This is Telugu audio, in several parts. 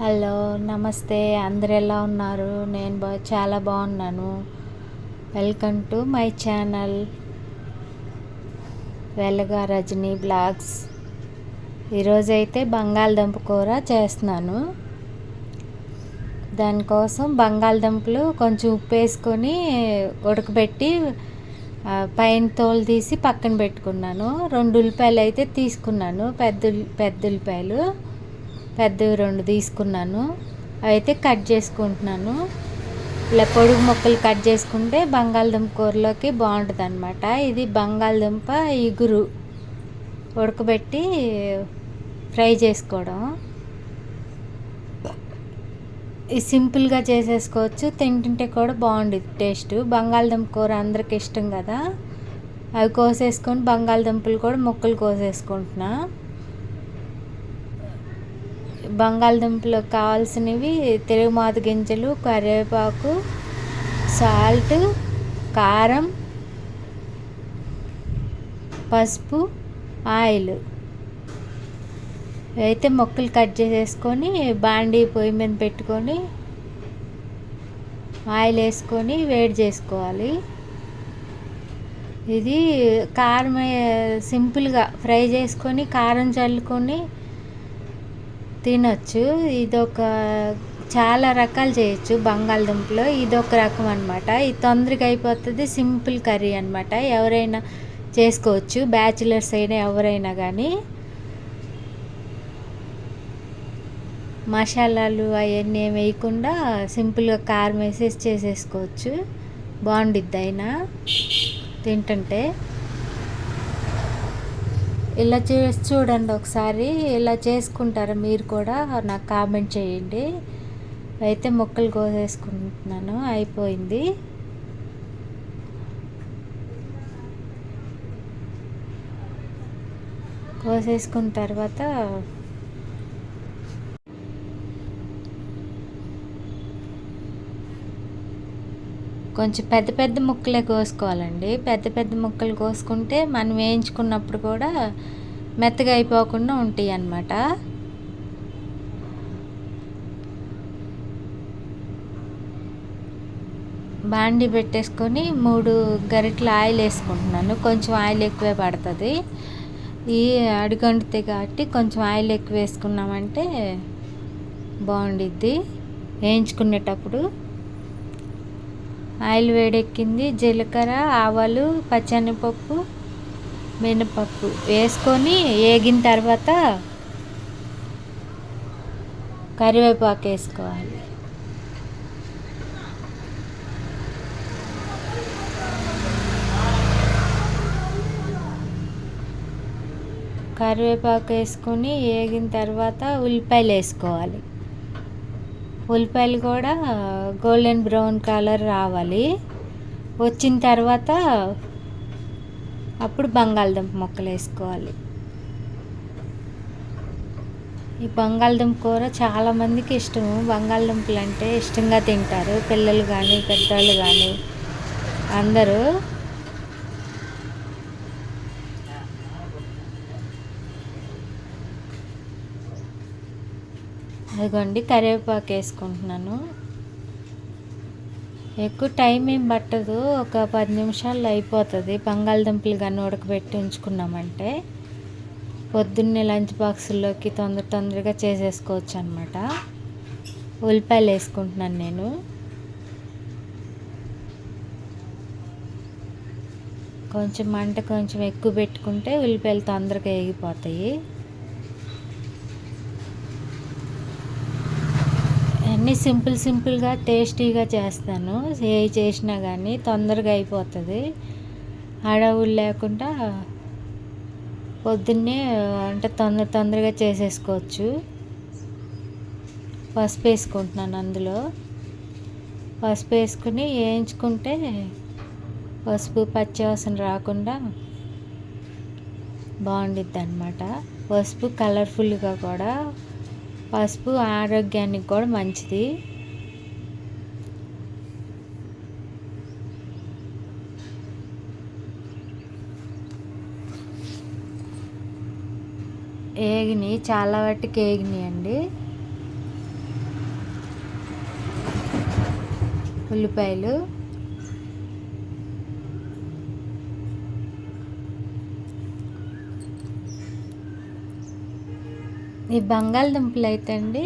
హలో నమస్తే. అందరు ఎలా ఉన్నారు? నేను బా చాలా బాగున్నాను. Welcome to my channel Velaga Rajani blogs. ఈరోజైతే బంగాళదుంప కూర చేస్తున్నాను. దానికోసం బంగాళదుంపలు కొంచెం ఉప్పు వేసుకొని ఉడకబెట్టి పైన తోలు తీసి పక్కన పెట్టుకున్నాను. రెండు ఉల్లిపాయలు అయితే తీసుకున్నాను. పెద్ద పెద్ద ఉల్లిపాయలు. పెద్దవి రెండు తీసుకున్నాను. అవి అయితే కట్ చేసుకుంటున్నాను. ఇలా పొడుగు ముక్కలు కట్ చేసుకుంటే బంగాళదుంప కూరలోకి బాగుంటుంది అనమాట ఇది బంగాళదుంప ఇగురు ఉడకబెట్టి ఫ్రై చేసుకోవడం. ఇది సింపుల్గా చేసేసుకోవచ్చు. తింటుంటే కూడా బాగుండేది టేస్ట్. బంగాళదుంప కూర అందరికి ఇష్టం కదా. అవి కోసేసుకొని బంగాళదుంపలు కూడా ముక్కలు కోసేసుకుంటున్నా. బంగాళదుంపలకు కావాల్సినవి తిరుగుమాత గింజలు కరివేపాకు సాల్ట్ కారం పసుపు ఆయిల్. అయితే మొక్కలు కట్ చేసేసుకొని బాండీ పొయ్యి మీద పెట్టుకొని ఆయిల్ వేసుకొని వేడి చేసుకోవాలి. ఇది కారం సింపుల్గా ఫ్రై చేసుకొని కారం చల్లుకొని తినొచ్చు. ఇదొక చాలా రకాలు చేయొచ్చు. బంగాళదుంపలో ఇదొక రకం అనమాట ఇది తొందరగా అయిపోతుంది సింపుల్ కర్రీ అనమాట ఎవరైనా చేసుకోవచ్చు. బ్యాచిలర్స్ అయినా ఎవరైనా కానీ మసాలాలు అవన్నీ ఏమి వేయకుండా సింపుల్గా కారం వేసేసి చేసేసుకోవచ్చు. బాగుండిద్ది అయినా. తింటుంటే. ఇలా చేసి చూడండి ఒకసారి ఇలా చేసుకుంటారా మీరు కూడా? నాకు కామెంట్ చేయండి. అయితే మొక్కలు కోసేసుకుంటున్నాను అయిపోయింది. కోసేసుకున్న తర్వాత కొంచెం పెద్ద పెద్ద ముక్కలే కోసుకోవాలండి. పెద్ద పెద్ద ముక్కలు కోసుకుంటే మనం వేయించుకున్నప్పుడు కూడా మెత్తగా అయిపోకుండా ఉంటాయి అన్నమాట. బాండి పెట్టేసుకొని మూడు గరిటెలు ఆయిల్ వేసుకుంటున్నాను. కొంచెం ఆయిల్ ఎక్కువే పడుతుంది. ఈ అడుగంటుతాయి కాబట్టి కొంచెం ఆయిల్ ఎక్కువ వేసుకున్నామంటే బాగుండిద్ది. వేయించుకునేటప్పుడు ఆయిల్ వేడెక్కింది. జీలకర్ర ఆవాలు పచ్చనిపప్పు మినపప్పు వేసుకొని వేగిన తర్వాత కరివేపాకు వేసుకోవాలి. కరివేపాకు వేసుకొని వేగిన తర్వాత ఉల్లిపాయలు వేసుకోవాలి. ఉల్లిపాయలు కూడా గోల్డెన్ బ్రౌన్ కలర్ రావాలి. వచ్చిన తర్వాత అప్పుడు బంగాళదుంప ముక్కలు వేసుకోవాలి. ఈ బంగాళదుంప కూర చాలామందికి ఇష్టము. బంగాళదుంపలు అంటే ఇష్టంగా తింటారు. పిల్లలు కానీ పెద్దవాళ్ళు కానీ అందరూ అదిగోండి కరివేపాకు వేసుకుంటున్నాను. ఎక్కువ టైం ఏం పట్టదు ఒక పది నిమిషాల్లో అయిపోతుంది. బంగాళదుంపలు కానీ ఉడకబెట్టి ఉంచుకున్నామంటే పొద్దున్నే లంచ్ బాక్సుల్లోకి తొందర తొందరగా చేసేసుకోవచ్చు అనమాట ఉల్లిపాయలు వేసుకుంటున్నాను నేను. కొంచెం మంట కొంచెం ఎక్కువ పెట్టుకుంటే ఉల్లిపాయలు తొందరగా వేగిపోతాయి. అన్నీ సింపుల్ సింపుల్గా టేస్టీగా చేస్తాను. ఏ చేసినా కానీ తొందరగా అయిపోతుంది. అడవులు లేకుండా పొద్దున్నే అంటే తొందర తొందరగా చేసేసుకోవచ్చు. పసుపు వేసుకుంటున్నాను అందులో. పసుపు వేసుకుని వేయించుకుంటే పసుపు పచ్చివాసన రాకుండా బాగుండిద్ది అనమాట పసుపు కలర్ఫుల్గా కూడా పసుపు ఆరోగ్యానికి కూడా మంచిది. ఏగిని చాలా వాటికి ఏగిని అండి. ఉల్లిపాయలు. ఈ బంగాళదుంపలు అయితే అండి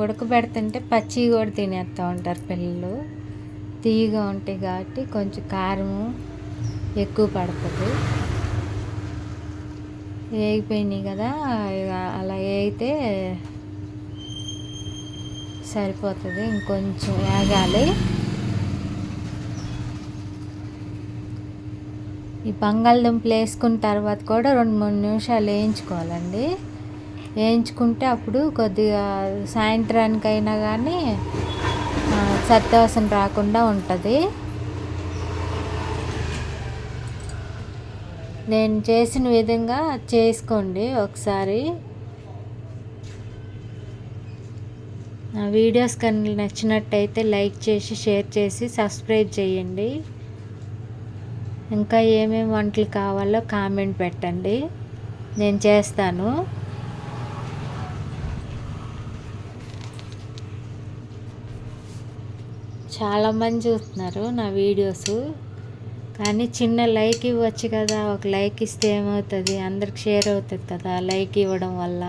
ఉడకబెడుతుంటే పచ్చి కూడా తినేస్తూ ఉంటారు పిల్లలు. తీయగా ఉంటాయి కాబట్టి కొంచెం కారం ఎక్కువ పడుతుంది. వేగిపోయినాయి కదా ఇక అలా వేగితే సరిపోతుంది ఇంకొంచెం వేగాలి. ఈ బంగాళదుంపలు వేసుకున్న తర్వాత కూడా రెండు మూడు నిమిషాలు వేయించుకోవాలండి. వేయించుకుంటే అప్పుడు కొద్దిగా సాయంత్రానికైనా కానీ సత్యవాసన రాకుండా ఉంటుంది. నేను చేసిన విధంగా చేసుకోండి ఒకసారి. నా వీడియోస్ కానీ నచ్చినట్టయితే లైక్ చేసి షేర్ చేసి సబ్స్క్రైబ్ చేయండి. ఇంకా ఏమేమి వంటలు కావాలో కామెంట్ పెట్టండి. నేను చేస్తాను. చాలామంది చూస్తున్నారు నా వీడియోస్. కానీ చిన్న లైక్ ఇవ్వచ్చు కదా ఒక లైక్ ఇస్తే ఏమవుతుంది? అందరికి షేర్ అవుతుంది కదా లైక్ ఇవ్వడం వల్ల.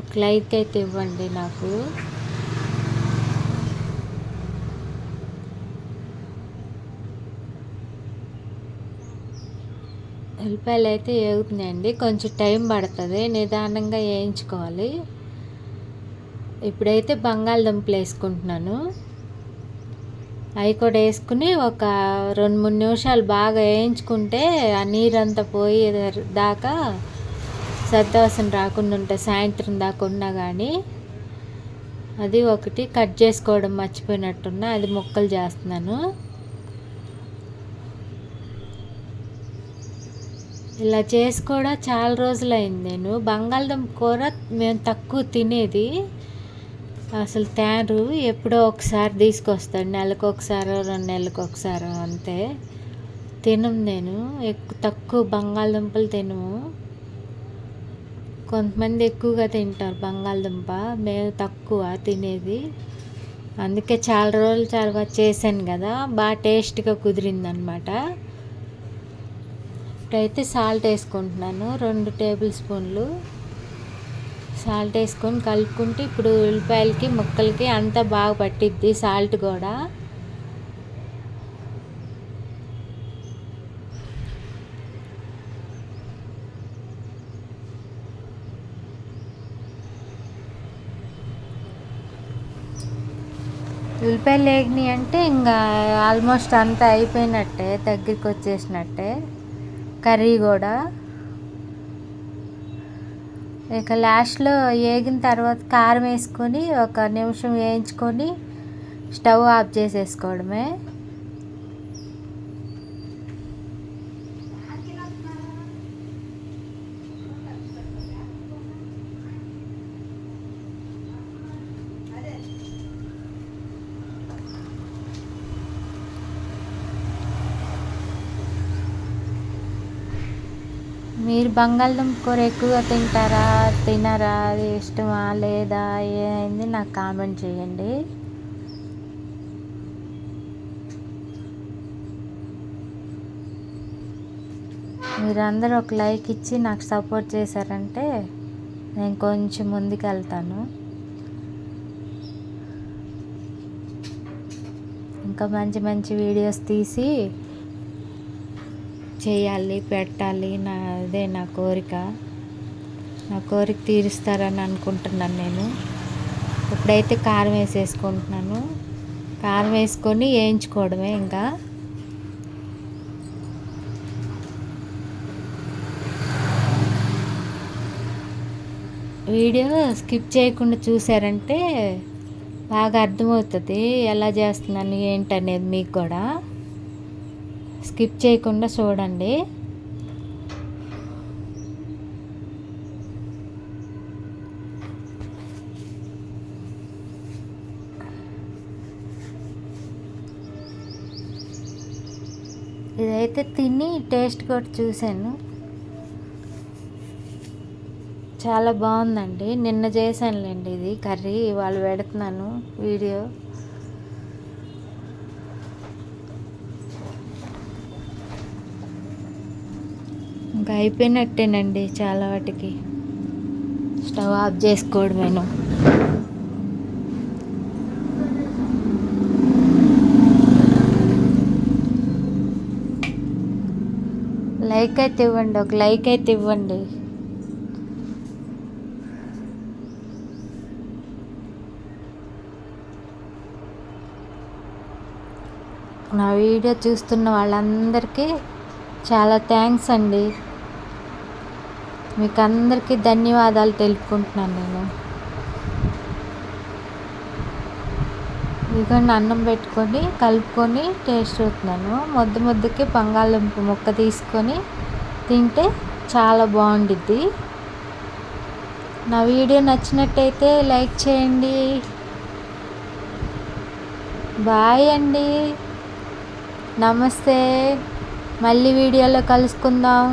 ఒక లైక్ అయితే ఇవ్వండి నాకు. ఉల్లిపాయలు అయితే వేగుతున్నాయండి కొంచెం టైం పడుతుంది నిదానంగా వేయించుకోవాలి. ఇప్పుడైతే బంగాళదుంపలు వేసుకుంటున్నాను. అవి కూడా వేసుకుని ఒక రెండు మూడు నిమిషాలు బాగా వేయించుకుంటే ఆ నీరంతా పోయే దాకా సద్దవాసన రాకుండా ఉంటే సాయంత్రం దాకా ఉన్నా కానీ అది ఒకటి కట్ చేసుకోవడం మర్చిపోయినట్టున్నా అది ముక్కలు చేస్తున్నాను. ఇలా చేసి కూడా చాలా రోజులైంది నేను. బంగాళదుంప కూర మేము తక్కువ తినేది. అసలు తేరు ఎప్పుడో ఒకసారి తీసుకొస్తాడు. నెలకు ఒకసారో రెండు నెలలకు ఒకసారో అంతే. తినం నేను. ఎక్కువ తక్కువ బంగాళదుంపలు తినము. కొంతమంది ఎక్కువగా తింటారు బంగాళదుంప. మేము తక్కువ తినేది. అందుకే చాలా రోజులు తర్వాత చేశాను కదా. బాగా టేస్ట్గా కుదిరిందనమాట. ఇప్పుడైతే సాల్ట్ వేసుకుంటున్నాను. రెండు టేబుల్ స్పూన్లు. సాల్ట్ వేసుకొని కలుపుకుంటే ఇప్పుడు ఉల్లిపాయలకి ముక్కలకి అంతా బాగా పట్టిద్ది సాల్ట్ కూడా. ఉల్లిపాయలు వేగినాయి అంటే ఇంకా ఆల్మోస్ట్ అంతా అయిపోయినట్టే దగ్గరికి వచ్చేసినట్టే. కర్రీ కూడా. ఇక లాస్ట్లో వేగిన తర్వాత కారం వేసుకొని ఒక నిమిషం వేయించుకొని స్టవ్ ఆఫ్ చేసేసుకోవడమే. మీరు బంగాళదుంప కూర ఎక్కువగా తింటారా తినరా అది ఇష్టమా లేదా ఏంది నాకు కామెంట్ చేయండి. మీరందరూ ఒక లైక్ ఇచ్చి నాకు సపోర్ట్ చేశారంటే నేను కొంచెం ముందుకు వెళ్తాను ఇంకా మంచి మంచి వీడియోస్ తీసి చేయాలి పెట్టాలి నా అదే నా కోరిక. నా కోరిక తీరుస్తారని అనుకుంటున్నాను నేను. ఇప్పుడైతే కారం వేసేసుకుంటున్నాను. కారం వేసుకొని వేయించుకోవడమే ఇంకా. వీడియో స్కిప్ చేయకుండా చూసారంటే బాగా అర్థమవుతుంది ఎలా చేస్తున్నాను ఏంటనేది మీకు కూడా. స్కిప్ చేయకుండా చూడండి. ఇదైతే తిని టేస్ట్ కూడా చూశాను. చాలా బాగుందండి. నిన్న చేశానులేండి ఇది కర్రీ ఇవాళ పెడుతున్నాను వీడియో. ఇంకా అయిపోయినట్టేనండి చాలా వాటికి. Stove off చేసుకోవడమేను. లైక్ అయితే ఇవ్వండి ఒక లైక్ అయితే ఇవ్వండి. నా వీడియో చూస్తున్న వాళ్ళందరికీ చాలా థ్యాంక్స్ అండి. మీకు అందరికీ ధన్యవాదాలు తెలుపుకుంటున్నాను నేను. ఇదిగోండి అన్నం పెట్టుకొని కలుపుకొని టేస్ట్ చూస్తున్నాను. ముద్ద ముద్దకి బంగాళదుంప ముక్క తీసుకొని తింటే చాలా బాగుండిద్ది. నా వీడియో నచ్చినట్టయితే లైక్ చేయండి. బాయ్ అండి. నమస్తే. మళ్ళీ వీడియోలో కలుసుకుందాం.